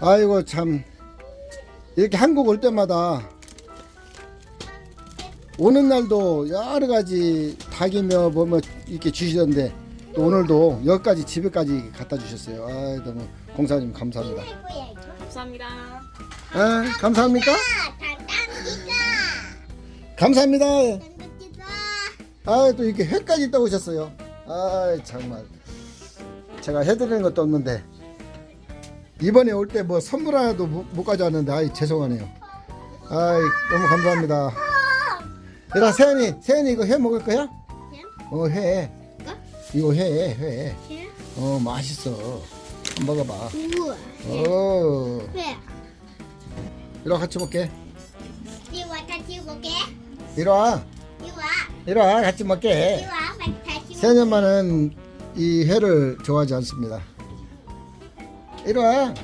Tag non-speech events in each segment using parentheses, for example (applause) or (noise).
아이고 참 이렇게 한국 올 때마다 오는 날도 여러 가지 닭이며 뭐뭐 이렇게 주시던데 또 오늘도 여기까지 집에까지 갖다 주셨어요. 아 너무 공사님 감사합니다. 감사합니다. 아 감사합니까? 감사합니다. 아 또 이렇게 회까지 떠오셨어요. 아 정말 제가 해드리는 것도 없는데 이번에 올 때 뭐 선물 하나도 못, 못 가져왔는데 아이 죄송하네요. 아이 너무 감사합니다. 얘들아 세연이 세연이 이거 회 먹을 거야? 어 회. 이거 회 회. 어 맛있어. 한번 먹어봐. 우와. 어 왜? 이리 와 같이 먹게. 이리 와 다시 볼게. 이리 와. 이리 와. 이리 와 같이 이리 먹게. 와. 다시 볼게. 세연 엄마는 이 회를 좋아하지 않습니다. 이리 와.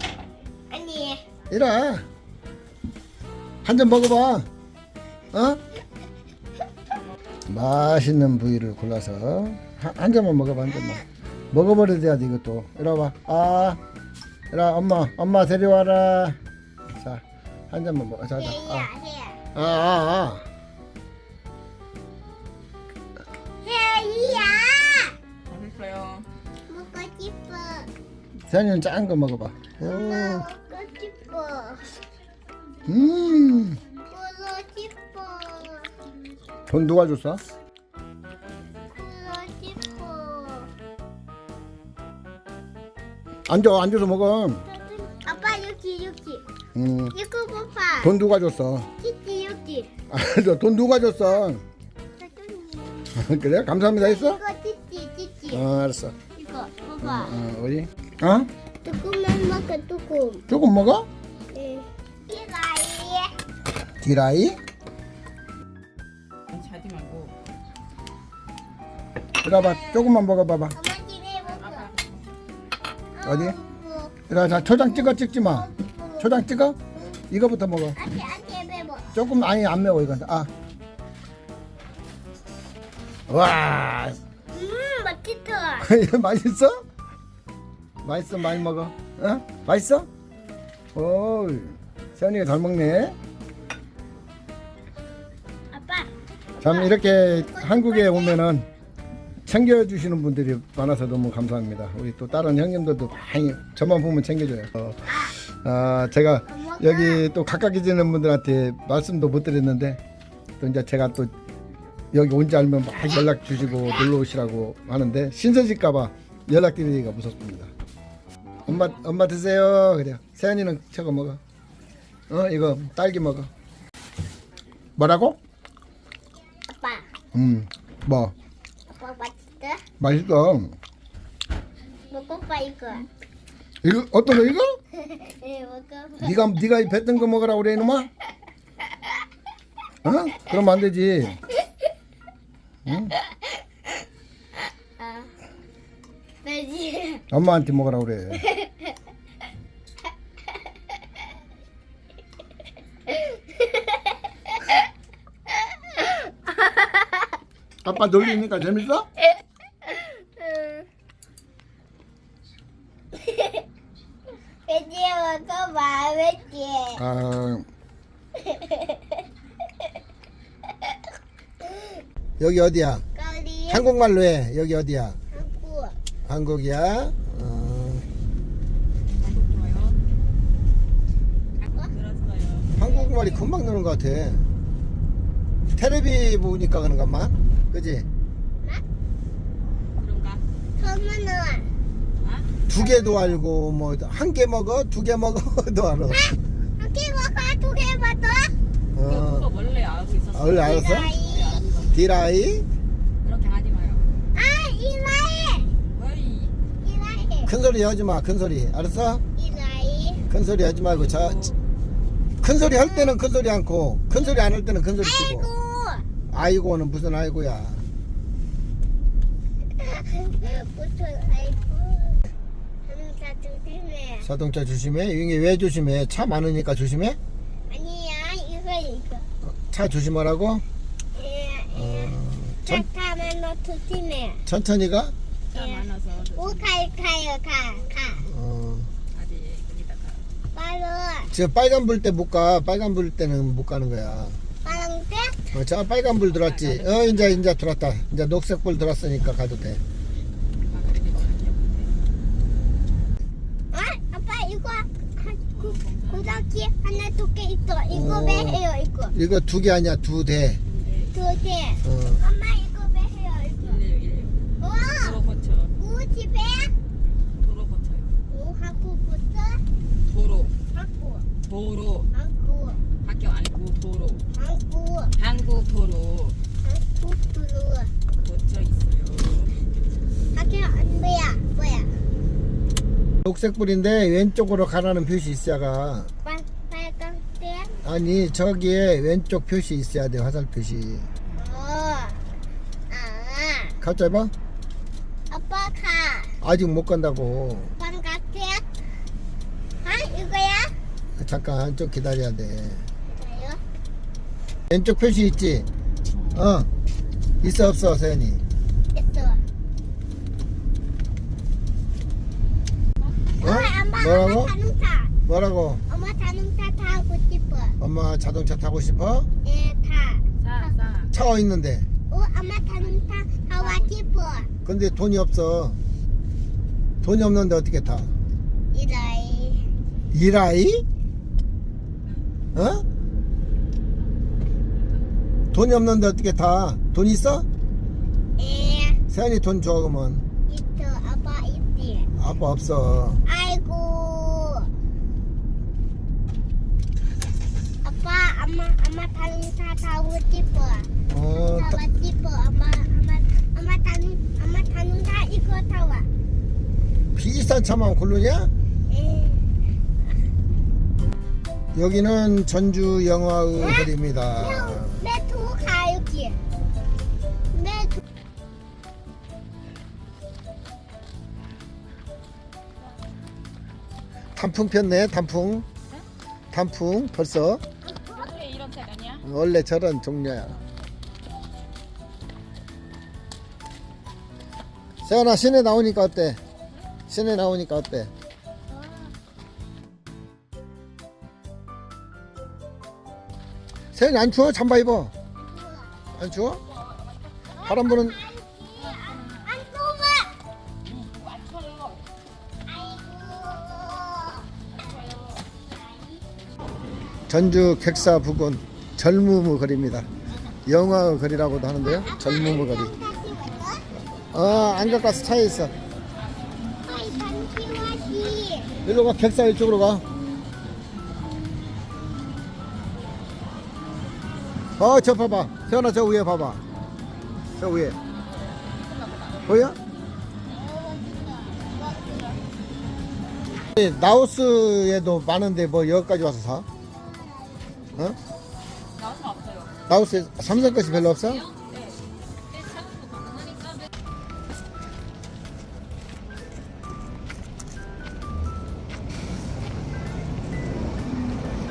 아니. 이리 와. 한 잔 먹어봐. 어? 맛있는 부위를 골라서 한, 한 잔만 먹어봐 한 잔만. 먹어버려야 돼 이것도. 이리 와봐. 아, 이리 와 엄마 엄마 데려와라. 자, 한 잔만 먹어. 자, 자. 해야 아, 해야. 아, 아, 세연이는 짠거 먹어봐. 오, 먹고 싶어. 음, 먹고 싶어. 돈 누가 줬어? 먹고 싶어. 앉아, 앉아서 먹어. 아빠 여기 여기. 음, 이거 봐봐. 돈 누가 줬어? 찌찌 여기. 아, 저돈 누가 줬어? (laughs) 그래? 감사합니다 했어? 이거 찌찌 찌찌. 어, 알았어. 이거 봐봐. 어, 어디? 어? 조금만 먹어 조금. 조금 먹어? 네. 이거 디라이? 자지 말고. 이리와봐, 조금만 먹어봐봐. 엄마 집에 먹어. 어디? 이리 자, 초장 찍어 찍지 마. 초장 찍어? 이거부터 먹어. 배워. 조금, 아니, 안 매워, 이건. 아. 와, 음 맛있다. (laughs) 이거 맛있어? 맛있어, 많이 먹어. 어? 맛있어? 오, 세연이가 잘 먹네. 아빠. 참 이렇게 한국에 오면은 챙겨주시는 분들이 많아서 너무 감사합니다. 우리 또 다른 형님들도 많이 저만 보면 챙겨줘요. 어, 아 제가 여기 또 가까이 지는 분들한테 말씀도 못 드렸는데 또 이제 제가 또 여기 온지 알면 막 연락 주시고 놀러 오시라고 하는데 신세질까봐 연락 드리기가 무섭습니다. 엄마 엄마 드세요. 그래요. 세연이는 저거 먹어. 어 이거 딸기 먹어. 뭐라고? 아빠. 음, 뭐 아빠 맛있다. 맛있어. 먹어봐 이거. 이거 어떤 거 이거? 네 (laughs) 먹어봐. 네가 네가 뱉던 거 먹으라 그래 이놈아? 어? 그러면 안 되지. 응? 아. 돼지. 엄마한테 먹으라 그래. 아빠 놀리니까 재밌어? 아. 여기 어디야? 거리. 한국말로 해. 여기 어디야? 한국. 한국이야. 어, 좋아요. 들었어요. 한국말이 금방 느는 것 같아. 테레비 보니까 그런가만. 그지? 아? 두 개도 알고 뭐 한 개 먹어, 두 개 먹어도 알아. 한개 먹어 두개 먹어. 그거 그거 어, 원래 알고 있었어. 아, 원래 알았어? 디라이 그렇게 하지 마요. 아 이라이. 어이. 이라이. 큰 소리 하지 마, 큰 소리. 알았어? 큰 소리 하지 말고 자, 큰 소리 할 때는 큰 소리 않고 큰 소리 안 할 때는 큰 소리 치고. 아이고. 아이고는 무슨 아이고야. (laughs) 보통 아이고. 하늘사 조심해. 자동차 조심해. 이게 왜 조심해? 차 많으니까 조심해. 아니야 이거 이거. 차 조심하라고. 예, 예. 천, 잠깐만 너 조심해. 천천히 가. 차 예. 많아서 오 가요 가요 가 가. 어, 아직 여기다가 빨리 저 빨간 불 때 못 가. 빨간 불 때는 못 가는 거야. 파란색? 어, 저 빨간 불 들어왔지. 어, 이제 이제 들어왔다. 이제 녹색 불 들어왔으니까 가도 돼. 아, 많이 없네. 아, 아빠 이거 한 구, 고등학교 하나 두개 있어. 이거 오. 왜 해요 이거? 이거 두 개 아니야, 두 대. 두 개. 어. 엄마 이거 왜 해요 이거? 일레요, 일레요. 우와, 도로 거쳐. 우 집에 도로 거쳐요. 우 하고 붙어 도로. 하고 도로. 하고 학교 아니고 도로. 하고 한국 도로 하고 들어. 거쳐 있어요. 학교 안 뭐야 뭐야? 녹색 불인데 왼쪽으로 가라는 표시 있어야가. 빨 빨간색? 아니, 저기에 왼쪽 표시 있어야 돼, 화살 표시. 어. 아, 갑자기 봐? 아빠 가. 아직 못 간다고. 빨간색? 아 이거야? 잠깐, 좀 기다려야 돼. 왼쪽 표시 있지? 어. 있어, 없어, 세연이? 있어. 어? 뭐라고? 자동차. 뭐라고? 엄마 자동차 타고 싶어. 엄마 자동차 타고 싶어? 예, 타. 싸, 싸. 차 있는데? 어, 엄마 자동차 타고 싶어. 근데 돈이 없어. 돈이 없는데 어떻게 타? 이라이. 일하이? 어? 돈이 없는데 어떻게 타? 돈 있어? 예, 세연이 돈 줘, 그러면. 있어. 아빠 있지. 아빠 없어. 아이고. 아빠, 엄마, 엄마 자동차 타고 싶어. 어, 타- 타고 싶어. 엄마, 엄마, 엄마 자동, 엄마 자동차 이거 타와. 비싼 차만 고르냐? 예. 여기는 전주 영화의 거리입니다. 매도 가 여기. 매도. 단풍 폈네, 단풍. 단풍 벌써 원래 이런 색 아니야? 원래 저런 종류야. 세연아 시내 나오니까 어때? 시내 나오니까 어때? 세연이 안 추워? 잠바 입어. 안 추워? 바람 부는 안 뽑아. 전주 객사 부근 젊음의 거리입니다. 영화의 거리라고도 하는데요. 젊음의 거리. 어, 안 갖고 와서 차에 있어. 아이. 일로 가, 객사 이쪽으로 가. 어, 저 봐봐. 세연아, 저 위에 봐봐. 저 위에. 보여? 네, 나우스에도 많은데 뭐 여기까지 와서 사? 어? 나와서 없어요. 나우스에 삼성 것이 별로 없어? 네.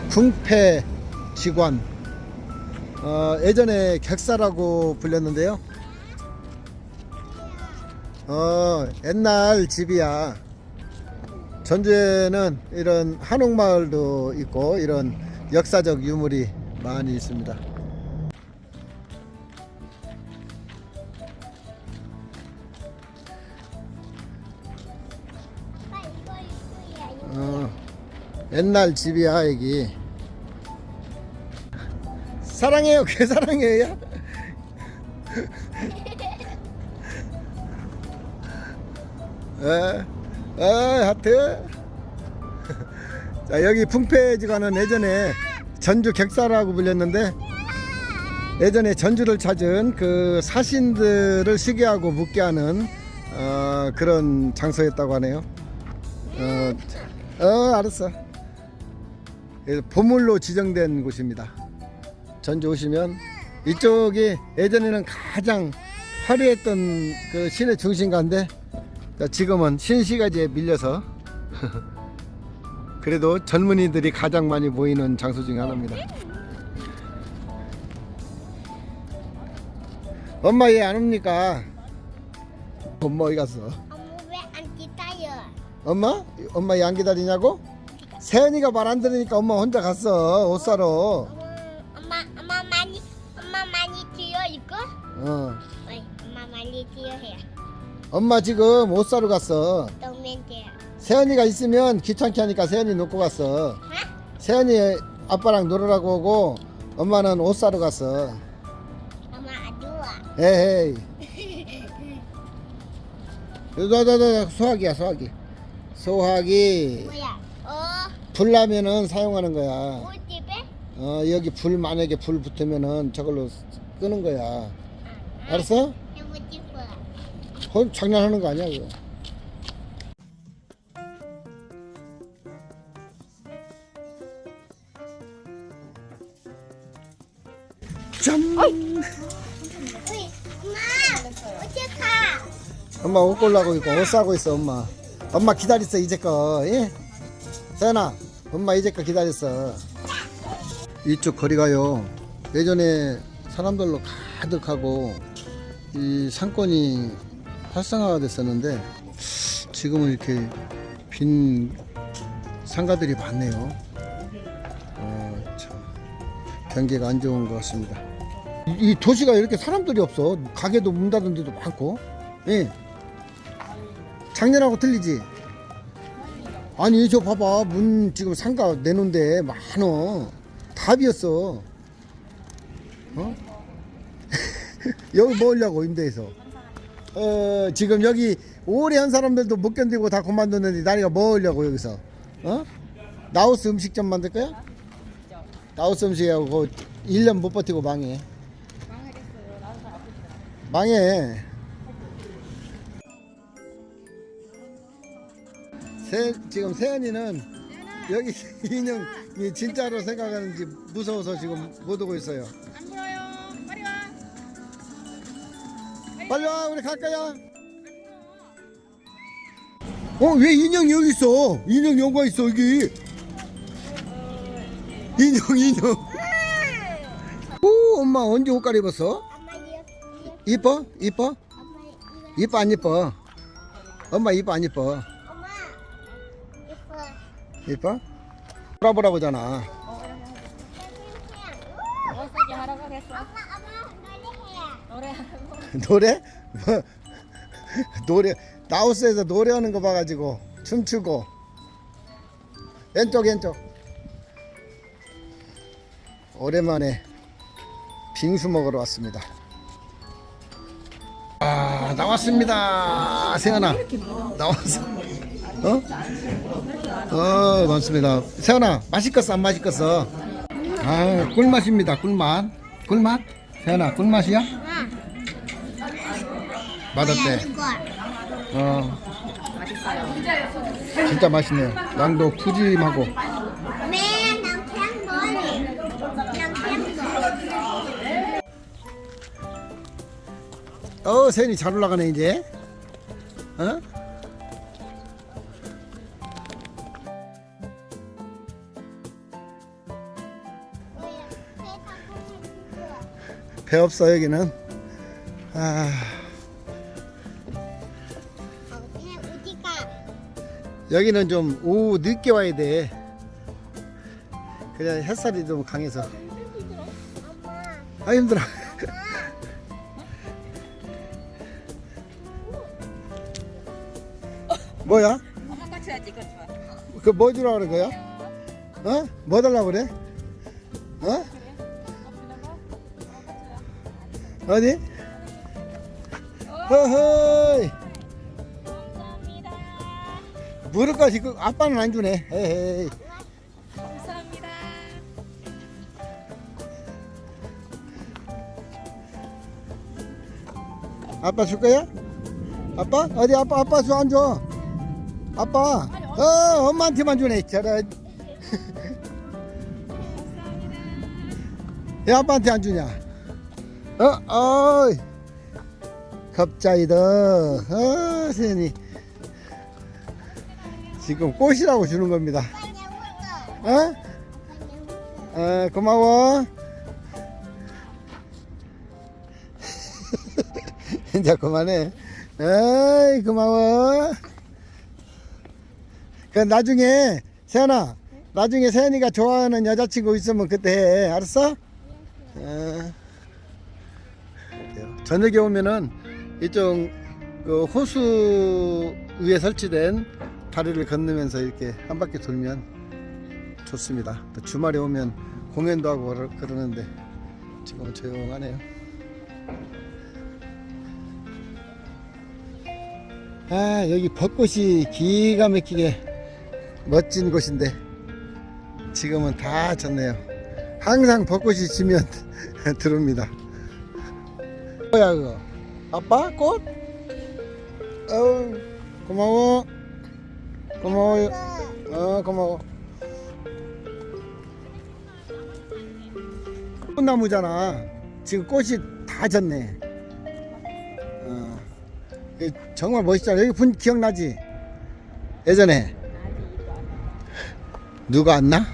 궁패 직관 어, 예전에 객사라고 불렸는데요. 어, 옛날 집이야. 전주에는 이런 한옥마을도 있고 이런 역사적 유물이 많이 있습니다. 어, 옛날 집이야 여기 사랑해요 개 (laughs) 사랑해요 에, 에 하트 (laughs) 자 여기 풍패지관은 예전에 전주 객사라고 불렸는데 예전에 전주를 찾은 그 사신들을 시기하고 묻게 하는 어, 그런 장소였다고 하네요 어, 어 알았어. 예, 보물로 지정된 곳입니다. 전주 오시면 이쪽이 예전에는 가장 화려했던 그 시내 중심가인데 자, 지금은 신시가지에 밀려서 (laughs) 그래도 젊은이들이 가장 많이 모이는 장소 중에 하나입니다. 엄마 얘 안 옵니까? 엄마 어디 갔어? 엄마 왜 안 기다려? 엄마? 엄마 얘 안 기다리냐고? 세연이가 말 안 들으니까 엄마 혼자 갔어 옷 사러 어. 어이, 엄마 많이 뛰어 해. 엄마 지금 옷 사러 갔어 뛰어. 세연이가 있으면 귀찮게 하니까 세연이 놓고 갔어 어? 세연이 아빠랑 놀으라고 오고 엄마는 옷 사러 갔어 엄마 안 좋아. 에헤이 너너너 소화기야 소화기 소화기 뭐야? 어? 불 나면은 사용하는 거야 우리 집에? 어 여기 불 만약에 불 붙으면은 저걸로 끄는 거야 알았어? 해보고 싶어. 어, 장난하는 거 아니야 그거 짠 엄마 가? 엄마 옷 골라고 있고 옷 사고 있어 엄마 엄마 기다렸어 이제껏 예? 세연아 엄마 이제껏 기다렸어 이쪽 거리가요 예전에 사람들로 가득하고 이 상권이 활성화가 됐었는데 지금은 이렇게 빈 상가들이 많네요. 어, 참. 경기가 안 좋은 것 같습니다. 이, 이 도시가 이렇게 사람들이 없어. 가게도 문 닫은 데도 많고. 예. 작년하고 틀리지? 아니 저 봐봐. 문 지금 상가 내놓은데 많어. 다 비었어. 어? (laughs) 여기 뭐 하려고 임대해서 어 지금 여기 오래 한 사람들도 못 견디고 다 그만뒀는데 나리가 뭐 하려고 여기서 어? 나우스 음식점 만들 거야? 나우스 음식하고 그거 1년 못 버티고 망해 망해 세, 지금 세연이는 여기 (laughs) 인형이 진짜로 생각하는지 무서워서 지금 못 오고 있어요. 빨리 와, 우리 갈 거야. 어, 왜 인형이 여기 있어? 인형 여기가 있어, 여기. 인형, 인형. 오, 엄마 언제 옷 갈아입었어? 이뻐? 이뻐? 이뻐, 안 이뻐? 엄마 이뻐, 안 이뻐? 엄마 이거 이뻐? 돌아보라고잖아. 엄마 엄마 노래해. 노래하고. 노래? 뭐, 노래 나우스에서 노래하는 거 봐가지고 춤추고. 왼쪽 왼쪽. 오랜만에 빙수 먹으러 왔습니다. 아 나왔습니다. 세연아. 나왔어. 어? 어 많습니다. 세연아 맛있겠어 안 맛있겠어? 아 꿀맛입니다 꿀맛. 꿀맛? 세연아 꿀맛이야? 맛없대 어. 진짜 맛있네요. 양도 푸짐하고. 거 어, 세연이 잘 올라가네 이제. 어? 세상 배 없어 여기는. 아, 여기는 좀 오후 늦게 와야 돼. 그래 햇살이 좀 강해서. 아 힘들어. 뭐야? 엄마 같이 해야지, 이거 좋아. 그뭐 주라 그런 거야? 어? 뭐 달라 그래? 어? 어디? 허허이. 물을 까지 그 아빠는 안 주네. 에헤이. 감사합니다. 아빠 줄 거야? 아빠? 어디 아빠 아빠 수안 줘? 아빠? 어 엄마한테만 주네. 저런. (laughs) 왜 아빠한테 안 주냐? 어, 어이. 갑자기다. 어, 세연이. 지금 꽃이라고 주는 겁니다. 어? 어, 고마워. (laughs) 이제 그만해. 에이, 고마워. 그 나중에, 세연아, 나중에 세연이가 좋아하는 여자친구 있으면 그때 해. 알았어? 어. 저녁에 오면은 이쪽 그 호수 위에 설치된 다리를 건너면서 이렇게 한 바퀴 돌면 좋습니다. 또 주말에 오면 공연도 하고 그러- 그러는데 지금은 조용하네요. 아 여기 벚꽃이 기가 막히게 멋진 곳인데 지금은 다 졌네요. 항상 벚꽃이 지면 (laughs) 들어옵니다. 뭐야 그거? 아빠 꽃? 어우 고마워. 고마워요. 어 고마워. 꽃나무잖아. 지금 꽃이 다 졌네. 어. 정말 멋있잖아. 여기 분 기억나지? 예전에 누가 왔나?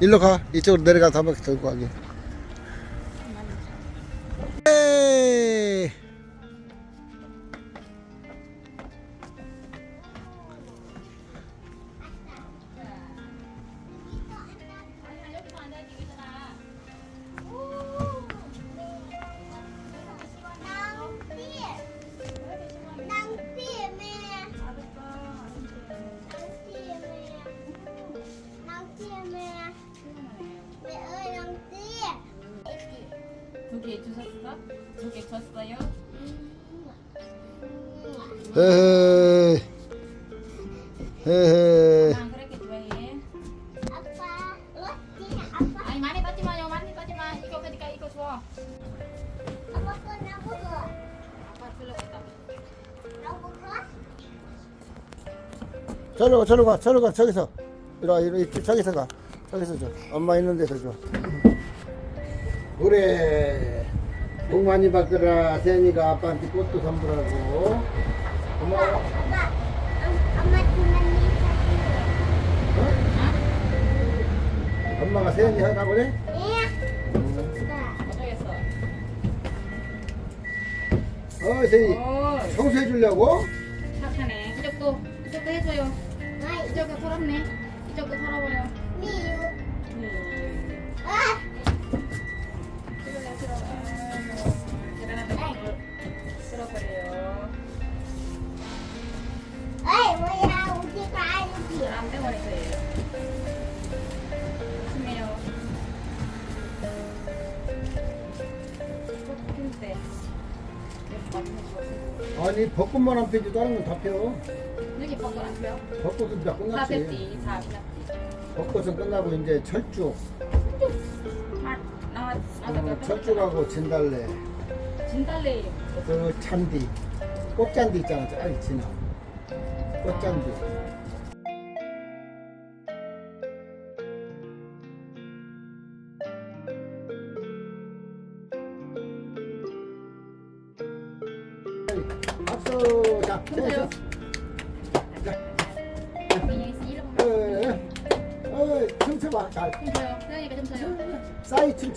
일로 가. 이쪽으로 내려가서 한 바퀴 돌고 가게. 두개 줬어요? 에헤이. 에헤이. 난 그렇게 좋아해 아빠, 어디 아빠? 아니 많이 받지 마요 많이 받지 마 이거 그러니까 이거 줘 아빠 거 나보고, 아빠 불러겠다 나보고. 저리로 가, 저리로 가, 저리로 가, 저기서. 이리 와, 이리, 이리, 저기서 가. 저기서 줘. 엄마 있는 데서 줘. 그래. 복 많이 받거라. 세연이가 아빠한테 꽃도 선물하고. 고마워. 아빠, 엄마 주머니 엄마가 세연이 하나 보네? 예. 어쩌겠어 어, 세연이. 오 청소해 주려고? 착하네 이쪽도 이쪽도 해줘요 아이, 이쪽도 서럽네 이쪽도 서러워요 미유. 음. 아니 벚꽃만 안 피지 다른 건 다 펴. 이렇게 벚꽃 안 펴요? 벚꽃은 다 끝났지. 사페티, 사페티. 벚꽃은 끝나고 이제 철쭉, 아, 나, 나도 어, 철쭉하고 진달래, 진달래. 그 잔디, 꽃잔디 있잖아. 아니 진아. 꽃잔디.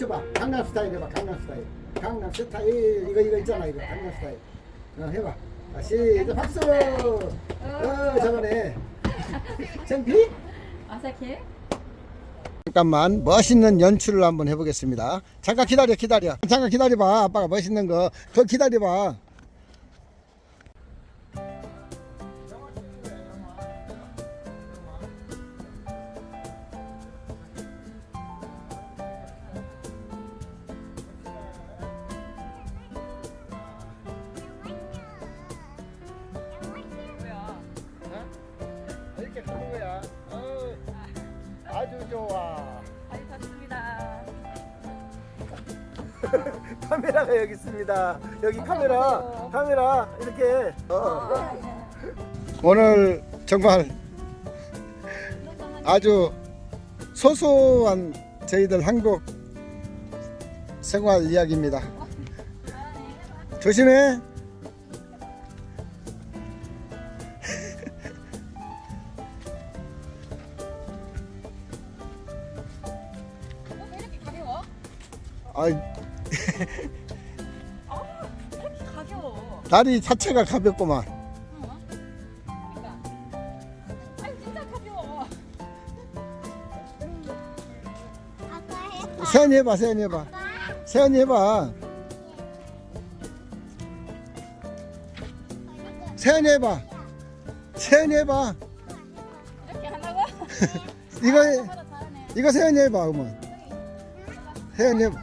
춤춰봐. 강남 스타일 해봐. 강남 스타일. 강남 스타일. 이거 이거 있잖아. 이거 강남 스타일. 어, 해봐. 아, 시작. 박수. 어, 저거네. (laughs) 창피? 어색해? 잠깐만 멋있는 연출을 한번 해보겠습니다. 잠깐 기다려, 기다려. 잠깐 기다려봐. 아빠가 멋있는 거. 더 기다려봐. 여기 카메라, 카메라 이렇게. 어. 오늘 정말 아주 소소한 저희들 한국 생활 이야기입니다. 조심해. 어, 아, 다리 자체가 가볍구만. 아빠 해봐. 세연이 해봐, 세연이 해봐. 아빠. 세연이 해봐. 세연이 해봐. 세연이 해봐. 이거 이거 세연이 해봐, 그러면. 세연이 해봐.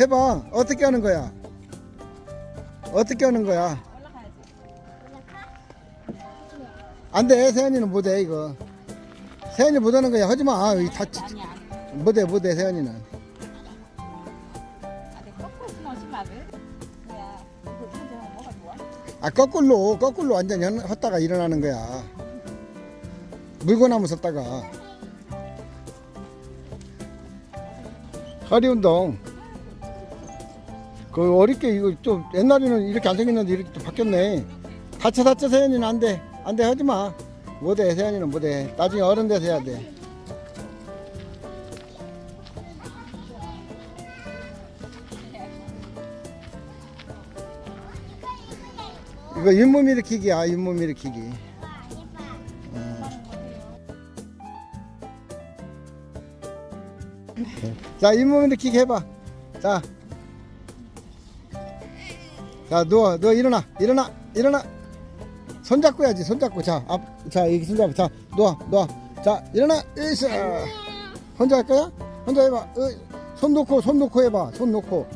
해봐. 어떻게 하는 거야? 어떻게 하는 거야. 안돼 세연이는 못해 이거. 세연이 못하는 거야. 하지마. 다 아니야. 못해 못해 세연이는. 아, 내 거꾸로 거꾸로 현- 헛다가 일어나는 거야. 물고 나무 섰다가. 허리 운동 그 어렵게 이거 좀 옛날에는 이렇게 안 생겼는데 이렇게 또 바뀌었네. 다쳐 다쳐 세연이는 안 돼. 안 돼 하지 마. 못해 세연이는 못해 나중에 어른 돼서 해야 돼. 이거 잇몸 일으키기야 잇몸 일으키기. 자 잇몸 일으키기 해봐. 자 자, 누워, 누워, 일어나, 일어나, 일어나. 손잡고 해야지, 손잡고. 자, 앞, 자, 여기 손잡고. 자, 누워, 누워. 자, 일어나, 으쌰. 혼자 할 거야? 혼자 해봐. 으, 손 놓고, 손 놓고 해봐. 손 놓고.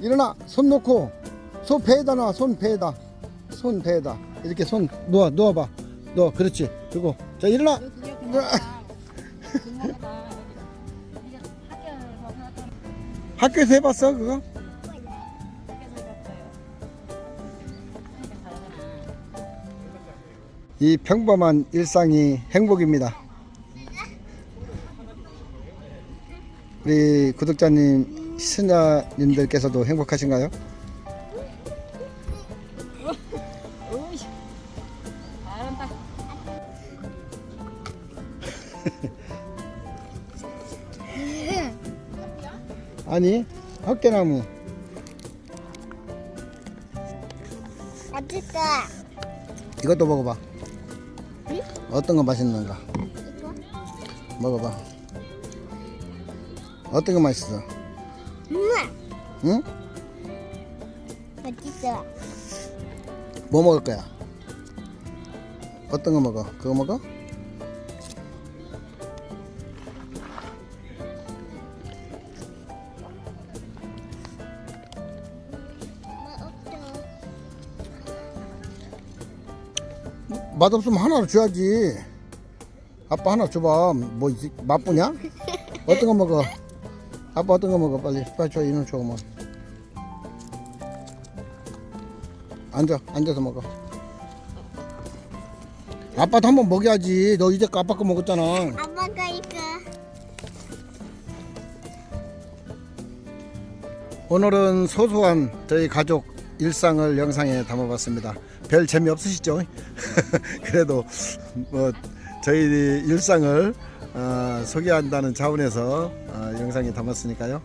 일어나, 손 놓고. 손 배에다 놔, 손 배에다. 손 배에다. 이렇게 손 누워, 누워봐. 누워, 그렇지. 그리고, 자, 일어나. 학교에서 해봤어, 그거? 이 평범한 일상이 행복입니다. 우리 구독자님, 시청자님들께서도 행복하신가요? (laughs) 아니, 헛개나무. 어딨어? 이것도 먹어봐. 어떤 거 맛있는가? 먹어봐. 어떤 거 맛있어? 우와! 응? 어딨어? 뭐 먹을 거야? 어떤 거 먹어? 그거 먹어? 맛없으면 하나를 줘야지. 아빠 하나 줘봐. 뭐 맛보냐? 어떤 거 먹어? 아빠 어떤 거 먹어? 빨리 빨리 줘 이놈 줘 뭐. 앉아 앉아서 먹어. 아빠도 한번 먹여야지. 너 이제 아빠 거 먹었잖아. 아빠가 이거 오늘은 소소한 저희 가족 일상을 영상에 담아봤습니다. 별 재미 없으시죠? (laughs) 그래도 뭐 저희 일상을 어, 소개한다는 차원에서 어, 영상에 담았으니까요.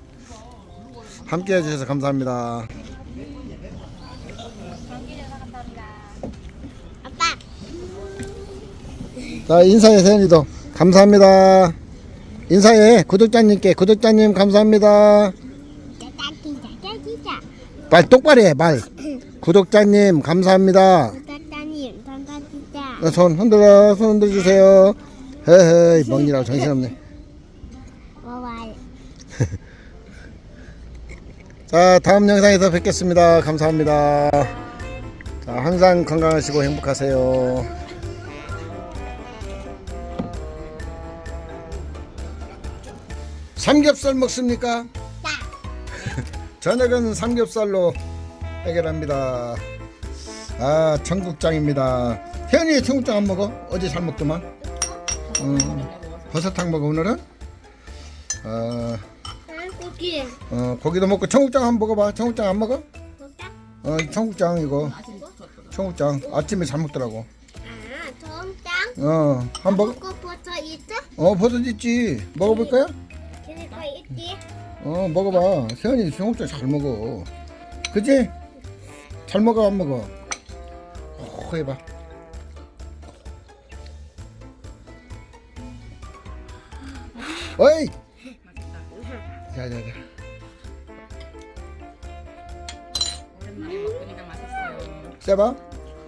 함께 해주셔서 감사합니다. 아빠 자 인사해 세연이도 감사합니다. 인사해 구독자님께 구독자님 감사합니다. 말 똑바로 해 말. 구독자님 감사합니다. 구독자님 반갑습니다 어, 손 흔들어 손 흔들어 주세요. 헤헤 멍이라고 정신없네. (laughs) 자 다음 영상에서 뵙겠습니다. 감사합니다. 자 항상 건강하시고 행복하세요. 삼겹살 먹습니까? 자. (laughs) 저녁은 삼겹살로 해결합니다. 아 청국장입니다 현이 청국장 안 먹어? 어제 잘 먹더만 음, 버섯탕 먹어 오늘은 어, 고기 어, 고기도 먹고 청국장 한번 먹어봐 청국장 안 먹어? 어, 이 청국장 이거 청국장 아침에 잘 먹더라고 아 정장 어, 한 먹어? 먹고 버터 있어? 어, 버섯 있지 먹어볼 거야? 그리고 있지? 어, 먹어봐 세연이 청국장 잘 먹어 그지? 잘 먹어 안 먹어? 호 해봐 자자자. 오랜만에 먹으니까 맛있어요. 세봐.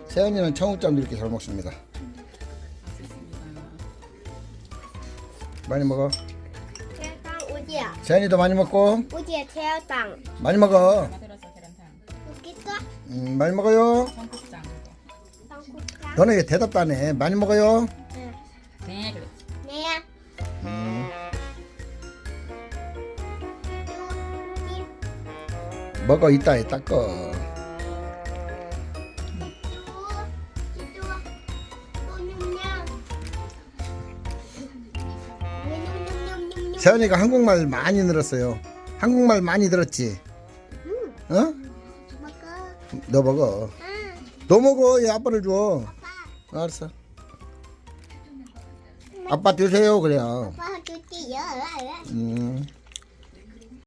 세연이는 청국장도 이렇게 잘 먹습니다. 맛있습니다. 많이 먹어. 계란탕 어디야? 세연이도 많이 먹고 어디야 계란탕? 많이 먹어. 만들어서 계란탕, 여기 있어? 음, 많이 먹어요. 청국장. 청국장? 너는 왜 대답도 안 해? 많이 먹어요. 먹어 이따 해 닦어. 세연이가 한국말 많이 늘었어요. 한국말 많이 들었지? 어? 너 먹어. 너 먹어. 얘 아빠를 줘. 알았어. 아빠 드세요 그래요. 아빠 드디어 음.